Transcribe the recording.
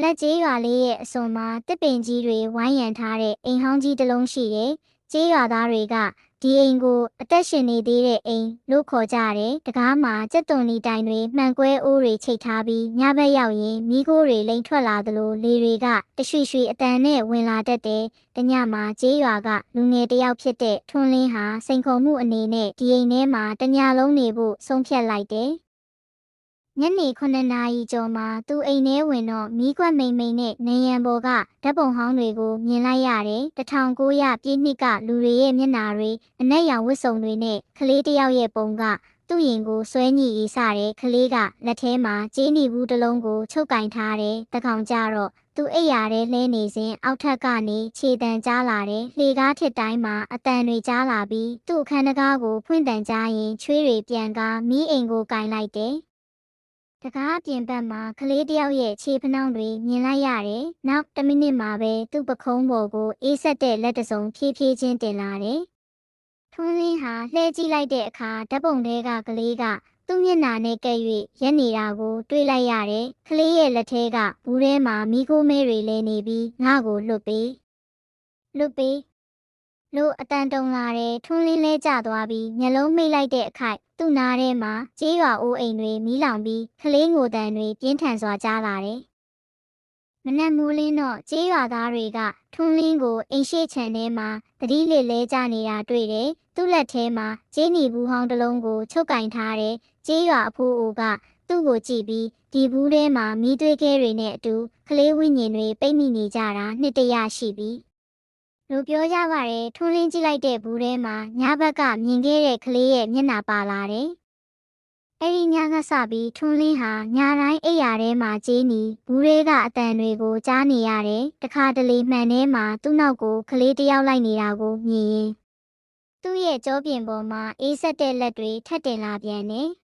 လက်ကျေးရွာလေးရဲ့အစွန်မှာတစ်ပင်ကြီးတွေဝိုင်းရံထားတဲ့အိမ်ဟောင်းကြီးတစ်လုံးရှိတယ်။ကျေးရွာသားတွေကဒီအိမ်ကိုအသက်ရှင်နေသေးတဲ့အိမ်လို့ခေါ်ကြတယ်။တကားမှာကြက်သွန်နီတိုင်တွေမှန်ကွဲအိုးတွေချိတ်ထားပြီးညဘက်ရောက်ရင်မိခိုးတွေလိန်ထွက်လာသလိုလေတွေကတရွှေရွှေအတန်နဲ့ဝင်လာတတ်တယ်။တညမှာကျေးရွာကလူငယ်တစ်ယောက်ဖြစ်တဲ့ထွန်းလင်းဟာစိန်ခုံမှုအနေနဲ့ဒီအိမ်ထဲမှာတညလုံးနေဖို့ဆုံးဖြတ်လိုက်တယ်။ ညနေ9နာရီကျော်မှာသူအိမ်ထဲဝင်တော့မီးခွက်မိန်မိန်နဲ့နေရန်ပေါ်ကဓာတ်ပုံဟောင်းတွေကိုမြင်လိုက်ရတယ်။1900ပြည့်နှစ်ကလူတွေရဲ့မျက်နှာတွေအနက်ရောင်ဝတ်စုံတွေနဲ့ကလေးတစ်ယောက်ရဲ့ပုံကသူ့ရင်ကိုဆွဲညှိရေးစတဲ့ကလေးကလက်ထဲမှာကြေးနီဘူးတစ်လုံးကိုချုပ်ကင်ထားတယ်။တကောင်ကြတော့သူအိပ်ရာထဲလှဲနေစဉ်အောက်ထပ်ကနေခြေတံကြားလာတယ်။လေကားထစ်တိုင်းမှာအတန်တွေကြားလာပြီးသူ့အခန်းတကားကိုဖွင့်တန်ကြားရင်ချွေးတွေပြန်ကားမီးအိမ်ကိုကင်လိုက်တယ်။ တကားအပြင်ဘက်မှာကလေးတယောက်ရဲ့ခြေဖနှောင်းတွေမြင်လိုက်ရတယ်။နောက်တစ်မိနစ်မှာပဲသူ့ပခုံးပေါ်ကိုအေးဆက်တဲ့လက်တစ်စုံဖြည်းဖြည်းချင်းတင်လာတယ်။ထွန်းလင်းဟာလှဲကြည့်လိုက်တဲ့အခါဓာတ်ပုံထဲကကလေးကသူ့မျက်နှာနဲ့ကဲ့၍ရက်နေတာကိုတွေ့လိုက်ရတယ်။ကလေးရဲ့လက်ထဲကဘူးထဲမှာမိခိုးမဲတွေလဲနေပြီးငါ့ကိုလွတ်ပေး။လွတ်ပေး လို့အတန်တုံလာတယ်ထွန်းလင်းလဲကျသွားပြီးမျက်လုံးမိတ်လိုက်တဲ့အခိုက်သူ့နားထဲမှာကြေးရွာအိုးအိမ်တွေမီးလောင်ပြီးကလေးငိုတန်တွေပြင်းထန်စွာကြားလာတယ်။မနက်မိုးလင်းတော့ကြေးရွာသားတွေကထွန်းလင်းကိုအိမ်ရှိချန်ထဲမှာတတိလစ်လဲကျနေတာတွေ့တယ်။သူ့လက်ထဲမှာကြေးနီဘူးဟောင်းတစ်လုံးကိုချုပ်ကင်ထားတယ်။ကြေးရွာအဖိုးအိုကသူ့ကိုကြည့်ပြီးဒီဘူးထဲမှာမီးသွေးခဲတွေနဲ့အတူကလေးဝိညာဉ်တွေပိတ်မိနေကြတာနှစ်တရရှိပြီ။ လူပြောကြပါရဲ့ထွန်းလင်းကြည့်လိုက်တဲ့ဘူးထဲမှာညဘက်ကမြင်ခဲ့တဲ့ကလေးရဲ့မျက်နှာပါလာတယ်။အဲ့ဒီညကစပြီးထွန်းလင်းဟာညတိုင်းအိပ်ယာထဲမှာကြေးနီဘူးတွေကအတန်တွေကိုကြားနေရတယ်။တခါတလေမှန်ထဲမှာသူ့နောက်ကိုကလေးတစ်ယောက်လိုက်နေတာကိုမြင်ရင်သူ့ရဲ့ကြောပြင်ပေါ်မှာအေးဆက်တဲ့လက်တွေထပ်တင်လာပြန်တယ်။